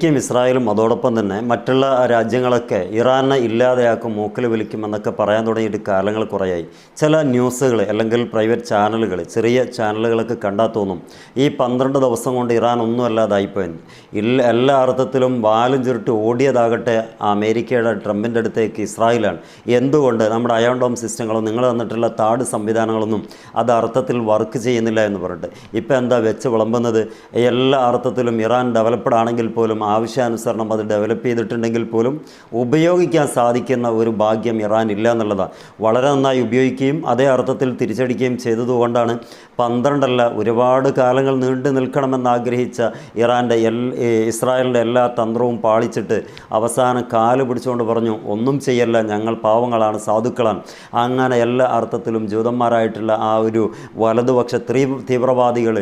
അമേരിക്കയും ഇസ്രായേലും അതോടൊപ്പം തന്നെ മറ്റുള്ള രാജ്യങ്ങളൊക്കെ ഇറാനെ ഇല്ലാതെയാക്കും മൂക്കിൽ വിളിക്കും എന്നൊക്കെ പറയാൻ തുടങ്ങിയിട്ട് കാലങ്ങൾ കുറയായി. ചില ന്യൂസുകൾ അല്ലെങ്കിൽ പ്രൈവറ്റ് ചാനലുകൾ ചെറിയ ചാനലുകളൊക്കെ കണ്ടാൽ തോന്നും ഈ പന്ത്രണ്ട് ദിവസം കൊണ്ട് ഇറാൻ ഒന്നും അല്ലാതായിപ്പോയെന്ന്. ഇല്ല എല്ലാ അർത്ഥത്തിലും വാലും ചുരുട്ടി ഓടിയതാകട്ടെ അമേരിക്കയുടെ ട്രംപിന്റെ അടുത്തേക്ക് ഇസ്രായേലാണ്. എന്തുകൊണ്ട് നമ്മുടെ അയോൺ ഡോം സിസ്റ്റങ്ങളും നിങ്ങൾ തന്നിട്ടുള്ള താട് സംവിധാനങ്ങളൊന്നും അത് അർത്ഥത്തിൽ വർക്ക് ചെയ്യുന്നില്ല എന്ന് പറഞ്ഞിട്ട്. ഇപ്പം എന്താ വെച്ച് വിളമ്പുന്നത്? എല്ലാ അർത്ഥത്തിലും ഇറാൻ ഡെവലപ്ഡ് ആണെങ്കിൽ പോലും ആവശ്യാനുസരണം അത് ഡെവലപ്പ് ചെയ്തിട്ടുണ്ടെങ്കിൽ പോലും ഉപയോഗിക്കാൻ സാധിക്കുന്ന ഒരു ഭാഗ്യം ഇറാൻ ഇല്ല എന്നുള്ളതാണ്. വളരെ നന്നായി ഉപയോഗിക്കുകയും അതേ അർത്ഥത്തിൽ തിരിച്ചടിക്കുകയും ചെയ്തതുകൊണ്ടാണ് പന്ത്രണ്ടല്ല ഒരുപാട് കാലങ്ങൾ നീണ്ടു നിൽക്കണമെന്ന് ആഗ്രഹിച്ച ഇറാന്റെ എൽ ഇസ്രായേലിന്റെ എല്ലാ തന്ത്രവും പാളിച്ചിട്ട് അവസാനം കാൽ പിടിച്ചുകൊണ്ട് പറഞ്ഞു ഒന്നും ചെയ്യല്ല ഞങ്ങൾ പാവങ്ങളാണ് സാധുക്കളാണ്. അങ്ങനെ എല്ലാ അർത്ഥത്തിലും ജൂതന്മാരായിട്ടുള്ള ആ ഒരു വലതുപക്ഷ തീവ്രവാദികൾ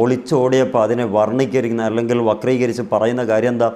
ഒളിച്ചോടിയപ്പോൾ അതിനെ വർണിക്കരിക്കുന്ന അല്ലെങ്കിൽ വക്രീകരിച്ച് പറയുന്ന കാര്യം എന്താ?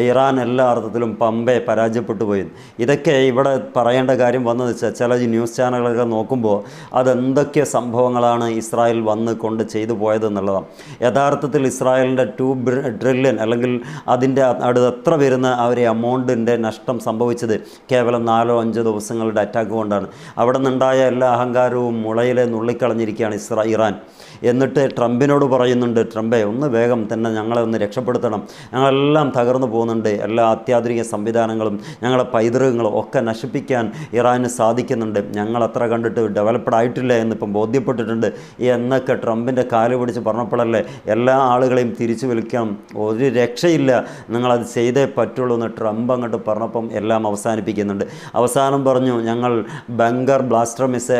ഇറാൻ എല്ലാ അർത്ഥത്തിലും പമ്പെ പരാജയപ്പെട്ടു പോയി. ഇതൊക്കെ ഇവിടെ പറയേണ്ട കാര്യം വന്നത് വെച്ചാൽ ചില ന്യൂസ് ചാനലുകളൊക്കെ നോക്കുമ്പോൾ അതെന്തൊക്കെ സംഭവങ്ങളാണ് ഇസ്രായേൽ വന്ന് കൊണ്ട് ചെയ്തു പോയത് എന്നുള്ളതാണ് യഥാർത്ഥത്തിൽ ഇസ്രായേലിന്റെ ടു ട്രില്യൺ അല്ലെങ്കിൽ അതിന്റെ അടുത്ത് എത്ര വരുന്ന ആ ഒരു എമൗണ്ടിന്റെ നഷ്ടം സംഭവിച്ചത് കേവലം നാലോ അഞ്ചോ ദിവസങ്ങളുടെ അറ്റാക്ക് കൊണ്ടാണ്. അവിടെ നിന്നുണ്ടായ എല്ലാ അഹങ്കാരവും മുളയിലെ നുള്ളിക്കളഞ്ഞിരിക്കുകയാണ് ഇസ്രാ ഇറാൻ. എന്നിട്ട് ട്രംപിനോട് പറയുന്നുണ്ട് ട്രംപെ ഒന്ന് വേഗം തന്നെ ഞങ്ങളെ ഒന്ന് രക്ഷപ്പെടുത്തണം. ഞങ്ങളെല്ലാം തകർന്നു പോകുന്നുണ്ട്. എല്ലാ അത്യാധുനിക സംവിധാനങ്ങളും ഞങ്ങളുടെ പൈതൃകങ്ങളും ഒക്കെ നശിപ്പിക്കാൻ ഇറാന് സാധിക്കുന്നുണ്ട്. ഞങ്ങൾ അത്ര കണ്ടിട്ട് ഡെവലപ്ഡ് ആയിട്ടില്ല എന്നിപ്പം ബോധ്യപ്പെട്ടിട്ടുണ്ട്. എന്നൊക്കെ ട്രംപിന്റെ കാൽ പിടിച്ച് പറഞ്ഞപ്പോഴല്ലേ എല്ലാ ആളുകളെയും തിരിച്ചു വിളിക്കണം ഒരു രക്ഷയില്ല. നിങ്ങളത് ചെയ്തേ പറ്റുള്ളൂ എന്ന് ട്രംപ് അങ്ങോട്ട് പറഞ്ഞപ്പം എല്ലാം അവസാനിപ്പിക്കുന്നുണ്ട്. അവസാനം പറഞ്ഞു ഞങ്ങൾ ബങ്കർ ബ്ലാസ്റ്റർ മിസ്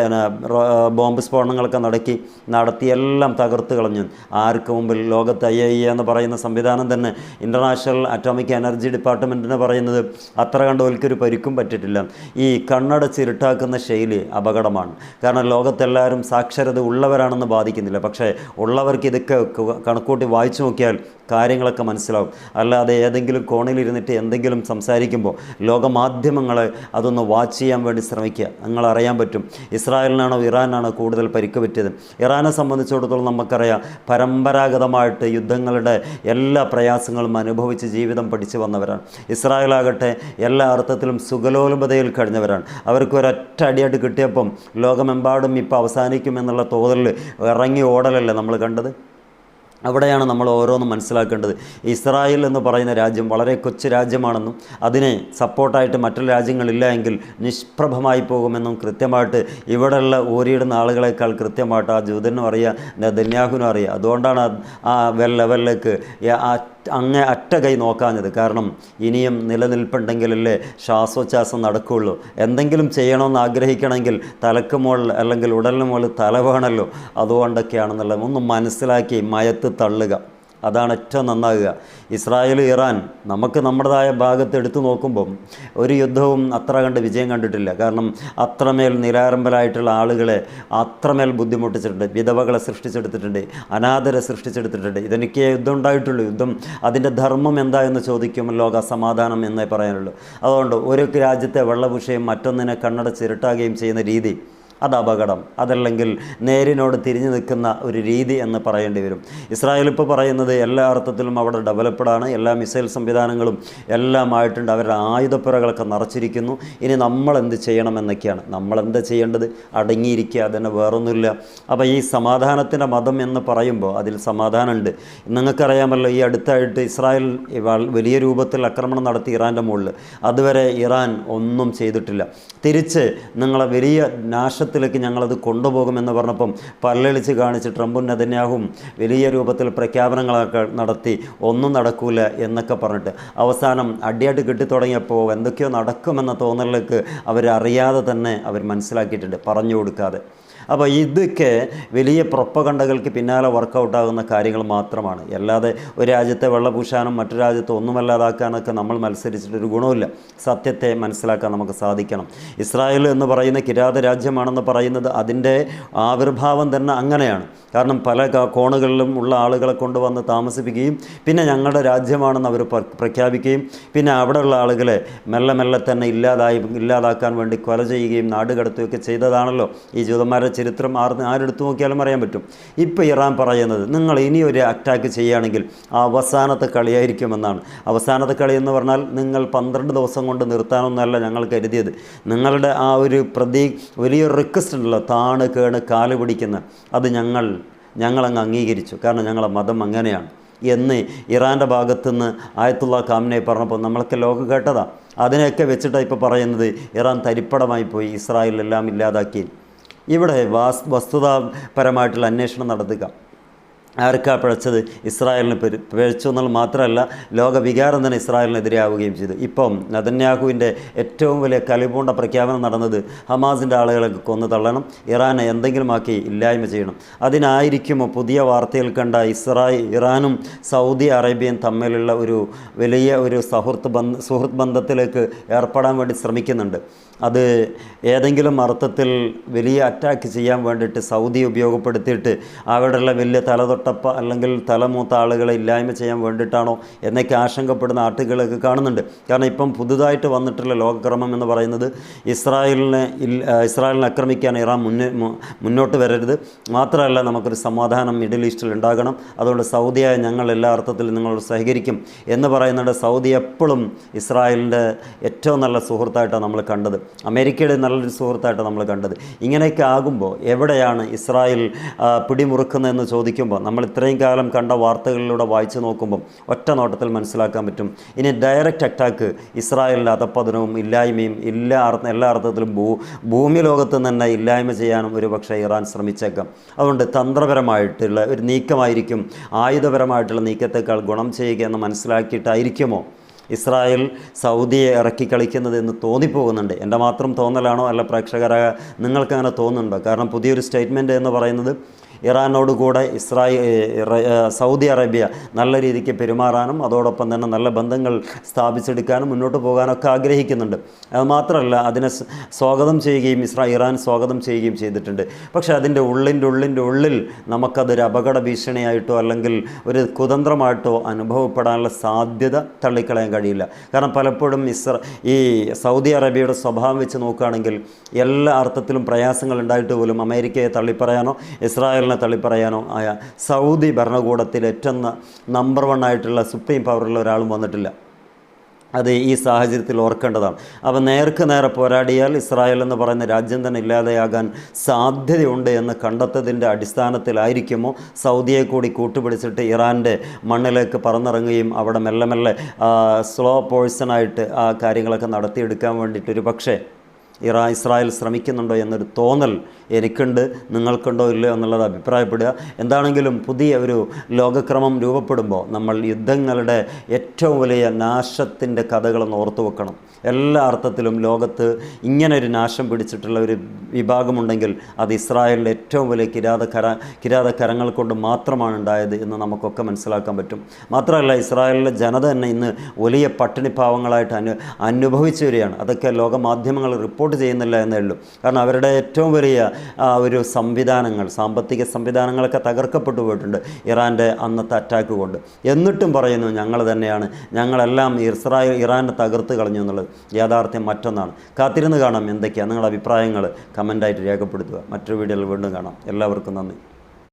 ബോംബ് സ്ഫോടനങ്ങളൊക്കെ നടക്കി നടത്തി എല്ലാം തകർത്ത് കളഞ്ഞു. ആർക്ക് മുമ്പിൽ ലോകത്ത് ഐ ഐ എന്ന് പറയുന്ന സംവിധാനം തന്നെ ഇന്റർനാഷണൽ അറ്റോമിക് എനർജി ഡിപ്പാർട്ട്മെന്റിനെ പറയുന്നത് അത്ര കണ്ട് ഒരിക്കൊരു പരിക്കും പറ്റിയിട്ടില്ല ഈ കണ്ണടച്ചിരുട്ടാക്കുന്ന ശൈലി അപകടമാണ്. കാരണം ലോകത്തെല്ലാവരും സാക്ഷരത ഉള്ളവരാണെന്ന് ബാധിക്കുന്നില്ല. പക്ഷേ ഉള്ളവർക്ക് ഇതൊക്കെ കണക്കൂട്ടി വായിച്ചു നോക്കിയാൽ കാര്യങ്ങളൊക്കെ മനസ്സിലാവും. അല്ലാതെ ഏതെങ്കിലും കോണിലിരുന്നിട്ട് എന്തെങ്കിലും സംസാരിക്കുമ്പോൾ ലോകമാധ്യമങ്ങൾ അതൊന്ന് വാച്ച് ചെയ്യാൻ വേണ്ടി ശ്രമിക്കുക. നിങ്ങൾ അറിയാൻ പറ്റും. ഇസ്രായേലിനാണോ ഇറാനാണോ കൂടുതൽ പരിക്ക് പറ്റിയത്? ഇറാനെ സംബന്ധിച്ചിടത്തോളം നമുക്കറിയാം പരമ്പരാഗതമായിട്ട് യുദ്ധങ്ങളുടെ എല്ലാ പ്രയാസങ്ങളും അനുഭവിച്ച് ജീവിതം പഠിച്ചു വന്നവരാണ്. ഇസ്രായേലാകട്ടെ എല്ലാ അർത്ഥത്തിലും സുഖലോലുപതയിൽ കഴിഞ്ഞവരാണ്. അവർക്ക് ഒരൊറ്റ അടിയായിട്ട് കിട്ടിയപ്പം ലോകമെമ്പാടും ഇപ്പോൾ അവസാനിക്കുമെന്നുള്ള തോതിൽ ഇറങ്ങി ഓടലല്ലേ നമ്മൾ കണ്ടത്? അവിടെയാണ് നമ്മൾ ഓരോന്നും മനസ്സിലാക്കേണ്ടത്. ഇസ്രായേൽ എന്ന് പറയുന്ന രാജ്യം വളരെ കൊച്ചു രാജ്യമാണെന്നും അതിനെ സപ്പോർട്ടായിട്ട് മറ്റുള്ള രാജ്യങ്ങളില്ല എങ്കിൽ നിഷ്പ്രഭമായി പോകുമെന്നും കൃത്യമായിട്ട് ഇവിടെയുള്ള ഓരിയിടുന്ന ആളുകളെക്കാൾ കൃത്യമായിട്ട് ആ ജൂതനും അറിയാം നെതന്യാഹുനും അറിയാം. അതുകൊണ്ടാണ് ആ- ലെവലിലേക്ക് ആ അങ്ങേ അറ്റ കൈ നോക്കാഞ്ഞത്. കാരണം ഇനിയും നിലനിൽപ്പുണ്ടെങ്കിലല്ലേ ശ്വാസോച്ഛാസം നടക്കുകയുള്ളൂ. എന്തെങ്കിലും ചെയ്യണമെന്ന് ആഗ്രഹിക്കണമെങ്കിൽ തലക്ക് മുകളിൽ അല്ലെങ്കിൽ ഉടലിന് മുകളിൽ തല വേണമല്ലോ അതുകൊണ്ടൊക്കെയാണെന്നുള്ളത് ഒന്ന് മനസ്സിലാക്കി മയത്ത് തള്ളുക. അതാണ് ഏറ്റവും നന്നാകുക. ഇസ്രായേൽ ഇറാൻ നമുക്ക് നമ്മുടേതായ ഭാഗത്ത് എടുത്തു നോക്കുമ്പം ഒരു യുദ്ധവും അത്ര കണ്ട് വിജയം കണ്ടിട്ടില്ല. കാരണം അത്രമേൽ നിരാരംഭരായിട്ടുള്ള ആളുകളെ അത്രമേൽ ബുദ്ധിമുട്ടിച്ചിട്ടുണ്ട്. വിധവകളെ സൃഷ്ടിച്ചെടുത്തിട്ടുണ്ട്. അനാഥരെ സൃഷ്ടിച്ചെടുത്തിട്ടുണ്ട്. ഇതെനിക്ക് യുദ്ധം ഉണ്ടായിട്ടുള്ളൂ. യുദ്ധം അതിന്റെ ധർമ്മം എന്താ എന്ന് ചോദിക്കും. ലോക സമാധാനം എന്നേ പറയാനുള്ളൂ. അതുകൊണ്ട് ഒരു രാജ്യത്തെ വെള്ളപുഷയും മറ്റൊന്നിനെ കണ്ണട ചിരട്ടാകുകയും ചെയ്യുന്ന രീതി അത് അപകടം അതല്ലെങ്കിൽ നേരിനോട് തിരിഞ്ഞു നിൽക്കുന്ന ഒരു രീതി എന്ന് പറയേണ്ടി വരും. ഇസ്രായേൽ ഇപ്പോൾ പറയുന്നത് എല്ലാ അർത്ഥത്തിലും അവിടെ ഡെവലപ്പ്ഡാണ് എല്ലാ മിസൈൽ സംവിധാനങ്ങളും എല്ലാം ആയിട്ടുണ്ട് അവരുടെ ആയുധപ്പുരകളൊക്കെ നിറച്ചിരിക്കുന്നു. ഇനി നമ്മൾ എന്ത് ചെയ്യണമെന്നൊക്കെയാണ് നമ്മളെന്താ ചെയ്യേണ്ടത്? അടങ്ങിയിരിക്കുക. അതന്നെ വേറൊന്നുമില്ല. അപ്പോൾ ഈ സമാധാനത്തിന്റെ മതം എന്ന് പറയുമ്പോൾ അതിൽ സമാധാനമുണ്ട്. നിങ്ങൾക്കറിയാമല്ലോ ഈ അടുത്തായിട്ട് ഇസ്രായേൽ വലിയ രൂപത്തിൽ ആക്രമണം നടത്തി ഇറാന്റെ മുകളിൽ. അതുവരെ ഇറാൻ ഒന്നും ചെയ്തിട്ടില്ല. തിരിച്ച് നിങ്ങളെ വലിയ നാശത്തിലേക്ക് ഞങ്ങളത് കൊണ്ടുപോകുമെന്ന് പറഞ്ഞപ്പം പല്ലളിച്ച് കാണിച്ച് ട്രംപും നെതന്യാഹും വലിയ രൂപത്തിൽ പ്രഖ്യാപനങ്ങളൊക്കെ നടത്തി ഒന്നും നടക്കൂല എന്നൊക്കെ പറഞ്ഞിട്ട് അവസാനം അടിയായിട്ട് കിട്ടിത്തുടങ്ങിയപ്പോൾ എന്തൊക്കെയോ നടക്കുമെന്ന തോന്നലിലേക്ക് അവരറിയാതെ തന്നെ അവർ മനസ്സിലാക്കിയിട്ടുണ്ട് പറഞ്ഞു കൊടുക്കാതെ. അപ്പോൾ ഇതൊക്കെ വലിയ പ്രൊപ്പകണ്ടകൾക്ക് പിന്നാലെ വർക്കൗട്ടാകുന്ന കാര്യങ്ങൾ മാത്രമാണ്. അല്ലാതെ ഒരു രാജ്യത്തെ വെള്ളപൂശാനും മറ്റു രാജ്യത്തെ ഒന്നുമല്ലാതാക്കാനൊക്കെ നമ്മൾ മത്സരിച്ചിട്ടൊരു ഗുണമില്ല സത്യത്തെ മനസ്സിലാക്കാൻ നമുക്ക് സാധിക്കണം. ഇസ്രായേൽ എന്ന് പറയുന്ന കിരാത രാജ്യമാണെന്ന് പറയുന്നത് അതിന്റെ ആവിർഭാവം തന്നെ അങ്ങനെയാണ്. കാരണം പല കോണുകളിലും ഉള്ള ആളുകളെ കൊണ്ടുവന്ന് താമസിപ്പിക്കുകയും പിന്നെ ഞങ്ങളുടെ രാജ്യമാണെന്ന് അവർ പ്ര- പ്രഖ്യാപിക്കുകയും പിന്നെ അവിടെയുള്ള ആളുകളെ മെല്ലെ മെല്ലെ തന്നെ ഇല്ലാതായി ഇല്ലാതാക്കാൻ വേണ്ടി കൊല ചെയ്യുകയും നാടുകടത്തുകയൊക്കെ ചെയ്തതാണല്ലോ ഈ ജൂതന്മാരെ ചരിത്രം ആർന്ന് ആരെടുത്ത് നോക്കിയാലും അറിയാൻ പറ്റും. ഇപ്പോൾ ഇറാൻ പറയുന്നത് നിങ്ങൾ ഇനി ഒരു അറ്റാക്ക് ചെയ്യുകയാണെങ്കിൽ അവസാനത്തെ കളിയായിരിക്കുമെന്നാണ്. അവസാനത്തെ കളി എന്ന് പറഞ്ഞാൽ നിങ്ങൾ പന്ത്രണ്ട് ദിവസം കൊണ്ട് നിർത്താനൊന്നല്ല ഞങ്ങൾ കരുതിയത്. നിങ്ങളുടെ ആ ഒരു പ്രതി വലിയൊരു റിക്വസ്റ്റ് ഉണ്ടല്ലോ താണ് കേണ് കാൽ പിടിക്കുന്ന. അത് ഞങ്ങൾ ഞങ്ങളങ്ങ് അംഗീകരിച്ചു. കാരണം ഞങ്ങളെ മതം അങ്ങനെയാണ്. എന്ന് ഇറാന്റെ ഭാഗത്തുനിന്ന് ആയത്തുള്ള കാമിനെ പറഞ്ഞപ്പോൾ നമ്മളൊക്കെ ലോകം കേട്ടതാണ് അതിനെയൊക്കെ വെച്ചിട്ടാണ് ഇപ്പോൾ പറയുന്നത്. ഇറാൻ തരിപ്പടമായി പോയി. ഇസ്രായേൽ എല്ലാം ഇല്ലാതാക്കി. ഇവിടെ വാസ് വസ്തുതാപരമായിട്ടുള്ള അന്വേഷണം നടത്തുക. ആർക്കാ പിഴച്ചത്? ഇസ്രായേലിന് പിഴ- പിഴച്ചു എന്നുള്ള മാത്രമല്ല ലോക വികാരം തന്നെ ഇസ്രായേലിനെതിരെയാവുകയും ചെയ്തു. ഇപ്പം നദന്യാഹുവിന്റെ ഏറ്റവും വലിയ കലിപൂണ്ട പ്രഖ്യാപനം നടന്നത് ഹമാസിന്റെ ആളുകളെ കൊന്നു തള്ളണം ഇറാനെ എന്തെങ്കിലും ആക്കി ഇല്ലായ്മ ചെയ്യണം. അതിനായിരിക്കുമോ പുതിയ വാർത്തയിൽ കണ്ട ഇസ്രായേൽ ഇറാനും സൗദി അറേബ്യയും തമ്മിലുള്ള ഒരു വലിയ ഒരു സൗഹൃദ ബന്ധ സുഹൃത്ത് ബന്ധത്തിലേക്ക് ഏർപ്പെടാൻ വേണ്ടി ശ്രമിക്കുന്നുണ്ട്. അത് ഏതെങ്കിലും അർത്ഥത്തിൽ വലിയ അറ്റാക്ക് ചെയ്യാൻ വേണ്ടിയിട്ട് സൗദി ഉപയോഗപ്പെടുത്തിയിട്ട് അവിടെയുള്ള വലിയ തലതൊട്ടപ്പ അല്ലെങ്കിൽ തലമൂത്ത ആളുകളെ ഇല്ലായ്മ ചെയ്യാൻ വേണ്ടിയിട്ടാണോ എന്നൊക്കെ ആശങ്കപ്പെടുന്ന ആട്ടുകളൊക്കെ കാണുന്നുണ്ട്. കാരണം ഇപ്പം പുതുതായിട്ട് വന്നിട്ടുള്ള ലോകക്രമം എന്ന് പറയുന്നത് ഇസ്രായേലിനെ ഇസ്രായേലിനെ ആക്രമിക്കാൻ ഇറാൻ മുന്നേ മുന്നോട്ട് വരരുത്. മാത്രമല്ല നമുക്കൊരു സമാധാനം മിഡിൽ ഈസ്റ്റിൽ ഉണ്ടാകണം. അതുകൊണ്ട് സൗദിയായ ഞങ്ങൾ എല്ലാ അർത്ഥത്തിലും നിങ്ങളോട് സഹകരിക്കും എന്ന് പറയുന്നുണ്ട് സൗദി എപ്പോഴും ഇസ്രായേലിന്റെ ഏറ്റവും നല്ല സുഹൃത്തായിട്ടാണ് നമ്മൾ കണ്ടത്. അമേരിക്കയുടെ നല്ലൊരു സുഹൃത്തായിട്ട് നമ്മൾ കണ്ടത്. ഇങ്ങനെയൊക്കെ ആകുമ്പോൾ എവിടെയാണ് ഇസ്രായേൽ പിടിമുറുക്കുന്നതെന്ന് ചോദിക്കുമ്പോൾ നമ്മൾ ഇത്രയും കാലം കണ്ട വാർത്തകളിലൂടെ വായിച്ചു നോക്കുമ്പോൾ ഒറ്റ നോട്ടത്തിൽ മനസ്സിലാക്കാൻ പറ്റും. ഇനി ഡയറക്റ്റ് അറ്റാക്ക് ഇസ്രായേലിന്റെ അധപ്പതനവും ഇല്ലായ്മയും എല്ലാ എല്ലാ അർത്ഥത്തിലും ഭൂ ഭൂമി ലോകത്ത് തന്നെ ഇല്ലായ്മ ചെയ്യാനും ഒരു പക്ഷേ ഇറാൻ ശ്രമിച്ചേക്കാം. അതുകൊണ്ട് തന്ത്രപരമായിട്ടുള്ള ഒരു നീക്കമായിരിക്കും. ആയുധപരമായിട്ടുള്ള നീക്കത്തേക്കാൾ ഗുണം ചെയ്യുക എന്ന് മനസ്സിലാക്കിയിട്ടായിരിക്കുമോ? ഇസ്രായേൽ സൗദിയെ ഇറക്കി കളിക്കുന്നത് എന്ന് തോന്നിപ്പോകുന്നുണ്ട്. എന്റെ മാത്രം തോന്നലാണോ? അല്ല പ്രേക്ഷകരായ നിങ്ങൾക്കങ്ങനെ തോന്നുന്നുണ്ടോ? കാരണം പുതിയൊരു സ്റ്റേറ്റ്മെന്റ് എന്ന് പറയുന്നത് ഇറാനോട് കൂടെ ഇസ്രായേൽ സൗദി അറേബ്യ നല്ല രീതിക്ക് പെരുമാറാനും അതോടൊപ്പം തന്നെ നല്ല ബന്ധങ്ങൾ സ്ഥാപിച്ചെടുക്കാനും മുന്നോട്ട് പോകാനൊക്കെ ആഗ്രഹിക്കുന്നുണ്ട്. അതുമാത്രമല്ല അതിനെ സ്വാഗതം ചെയ്യുകയും ഇസ്രാ ഇറാൻ സ്വാഗതം ചെയ്യുകയും ചെയ്തിട്ടുണ്ട്. പക്ഷേ അതിന്റെ ഉള്ളിന്റെ ഉള്ളിന്റെ ഉള്ളിൽ നമുക്കതൊരു അപകട ഭീഷണിയായിട്ടോ അല്ലെങ്കിൽ ഒരു കുതന്ത്രമായിട്ടോ അനുഭവപ്പെടാനുള്ള സാധ്യത തള്ളിക്കളയാൻ കഴിയില്ല. കാരണം പലപ്പോഴും ഇസ്ര ഈ സൗദി അറേബ്യയുടെ സ്വഭാവം വെച്ച് നോക്കുകയാണെങ്കിൽ എല്ലാ അർത്ഥത്തിലും പ്രയാസങ്ങൾ ഉണ്ടായിട്ട് പോലും അമേരിക്കയെ തള്ളിപ്പറയാനോ ഇസ്രായേലിനെ തള്ളിപ്പറയാനോ ആയ സൗദി ഭരണകൂടത്തിൽ ഏറ്റെന്ന നമ്പർ വൺ ആയിട്ടുള്ള സുപ്രീം പവറുള്ള ഒരാളും വന്നിട്ടില്ല. അത് ഈ സാഹചര്യത്തിൽ ഓർക്കേണ്ടതാണ്. അപ്പം നേർക്ക് നേരെ പോരാടിയാൽ ഇസ്രായേൽ എന്ന് പറയുന്ന രാജ്യം തന്നെ ഇല്ലാതെയാകാൻ സാധ്യതയുണ്ട് എന്ന് കണ്ടെത്തതിന്റെ അടിസ്ഥാനത്തിലായിരിക്കുമോ? സൗദിയെ കൂടി കൂട്ടുപിടിച്ചിട്ട് ഇറാന്റെ മണ്ണിലേക്ക് പറന്നിറങ്ങുകയും അവിടെ മെല്ലെ മെല്ലെ സ്ലോ പോഴ്സണായിട്ട് ആ കാര്യങ്ങളൊക്കെ നടത്തിയെടുക്കാൻ വേണ്ടിയിട്ട് ഒരു പക്ഷേ ഇറാ ഇസ്രായേൽ ശ്രമിക്കുന്നുണ്ടോ എന്നൊരു തോന്നൽ എനിക്കുണ്ട് നിങ്ങൾക്കുണ്ടോ ഇല്ലയോ എന്നുള്ളത് അഭിപ്രായപ്പെടുക. എന്താണെങ്കിലും പുതിയ ഒരു ലോകക്രമം രൂപപ്പെടുമ്പോൾ നമ്മൾ യുദ്ധങ്ങളുടെ ഏറ്റവും വലിയ നാശത്തിന്റെ കഥകളൊന്ന് ഓർത്തു വെക്കണം. എല്ലാ അർത്ഥത്തിലും ലോകത്ത് ഇങ്ങനെ ഒരു നാശം പിടിച്ചിട്ടുള്ള ഒരു വിഭാഗമുണ്ടെങ്കിൽ അത് ഇസ്രായേലിന്റെ ഏറ്റവും വലിയ കിരാതകര കിരാതകരങ്ങൾ കൊണ്ട് മാത്രമാണ് ഉണ്ടായത് എന്ന് നമുക്കൊക്കെ മനസ്സിലാക്കാൻ പറ്റും. മാത്രമല്ല ഇസ്രായേലിലെ ജനത തന്നെ ഇന്ന് വലിയ പട്ടിണിഭാവങ്ങളായിട്ട് അനു അനുഭവിച്ചു വരികയാണ്. അതൊക്കെ ലോകമാധ്യമങ്ങൾ റിപ്പോർട്ട് ചെയ്യുന്നില്ല എന്നേ ഉള്ളൂ. കാരണം അവരുടെ ഏറ്റവും വലിയ ഒരു സംവിധാനങ്ങൾ സാമ്പത്തിക സംവിധാനങ്ങളൊക്കെ തകർക്കപ്പെട്ടു പോയിട്ടുണ്ട് ഇറാന്റെ അന്നത്തെ അറ്റാക്ക് കൊണ്ട്. എന്നിട്ടും പറയുന്നു ഞങ്ങൾ തന്നെയാണ്. ഞങ്ങളെല്ലാം ഇസ്രായേൽ ഇറാനെ തകർത്ത് കളഞ്ഞു എന്നുള്ളത് യാഥാർത്ഥ്യം മറ്റൊന്നാണ്. കാത്തിരുന്ന് കാണാം എന്തൊക്കെയാണ് നിങ്ങളുടെ അഭിപ്രായങ്ങൾ കമന്റായിട്ട് രേഖപ്പെടുത്തുക. മറ്റൊരു വീഡിയോയിൽ വീണ്ടും കാണാം. എല്ലാവർക്കും നന്ദി.